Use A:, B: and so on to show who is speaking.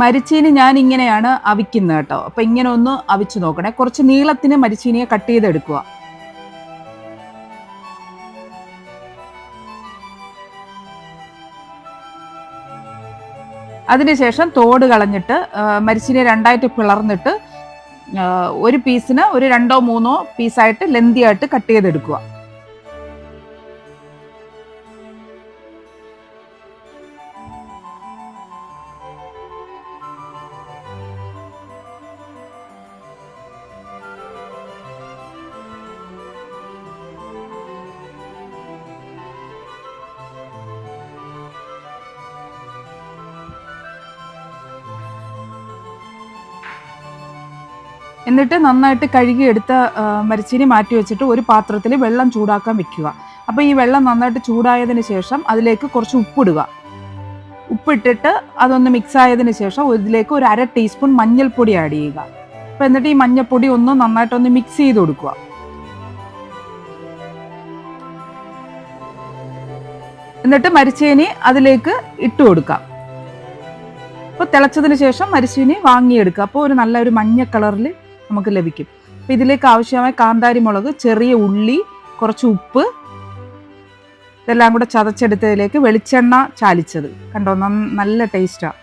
A: മരിച്ചീനി ഞാൻ ഇങ്ങനെയാണ് അവിക്കുന്നത് കേട്ടോ. അപ്പൊ ഇങ്ങനെ ഒന്ന് അവിച്ചു നോക്കണേ. കുറച്ച് നീളത്തിന് മരിച്ചീനിയെ കട്ട് ചെയ്തെടുക്കുക. അതിനുശേഷം തോട് കളഞ്ഞിട്ട് മരിച്ചീനിയെ രണ്ടായിട്ട് പിളർന്നിട്ട് ഒരു പീസിന് ഒരു രണ്ടോ മൂന്നോ പീസായിട്ട് ലെന്തിയായിട്ട് കട്ട് ചെയ്തെടുക്കുക. എന്നിട്ട് നന്നായിട്ട് കഴുകിയെടുത്ത മരിച്ചീനി മാറ്റി വെച്ചിട്ട് ഒരു പാത്രത്തിൽ വെള്ളം ചൂടാക്കാൻ വെക്കുക. അപ്പോൾ ഈ വെള്ളം നന്നായിട്ട് ചൂടായതിന് ശേഷം അതിലേക്ക് കുറച്ച് ഉപ്പിടുക. ഉപ്പിട്ടിട്ട് അതൊന്ന് മിക്സ് ആയതിന് ശേഷം ഇതിലേക്ക് ഒരു അര ടീസ്പൂൺ മഞ്ഞൾപ്പൊടി ആഡ് ചെയ്യുക. അപ്പോൾ എന്നിട്ട് ഈ മഞ്ഞൾപ്പൊടി ഒന്ന് നന്നായിട്ടൊന്ന് മിക്സ് ചെയ്ത് കൊടുക്കുക. എന്നിട്ട് മരിച്ചേനി അതിലേക്ക് ഇട്ട് കൊടുക്കാം അപ്പോൾ തിളച്ചതിന് ശേഷം മരിച്ചീനി വാങ്ങിയെടുക്കുക. അപ്പോൾ ഒരു നല്ലൊരു മഞ്ഞ കളറിൽ നമുക്ക് ലഭിക്കും. അപ്പോൾ ഇതിലേക്ക് ആവശ്യമായ കാന്താരി മുളക് ചെറിയ ഉള്ളി കുറച്ച് ഉപ്പ് ഇതെല്ലാം കൂടെ ചതച്ചെടുത്തതിലേക്ക് വെളിച്ചെണ്ണ ചാലിച്ചത്. കണ്ടോ? നല്ല ടേസ്റ്റാണ്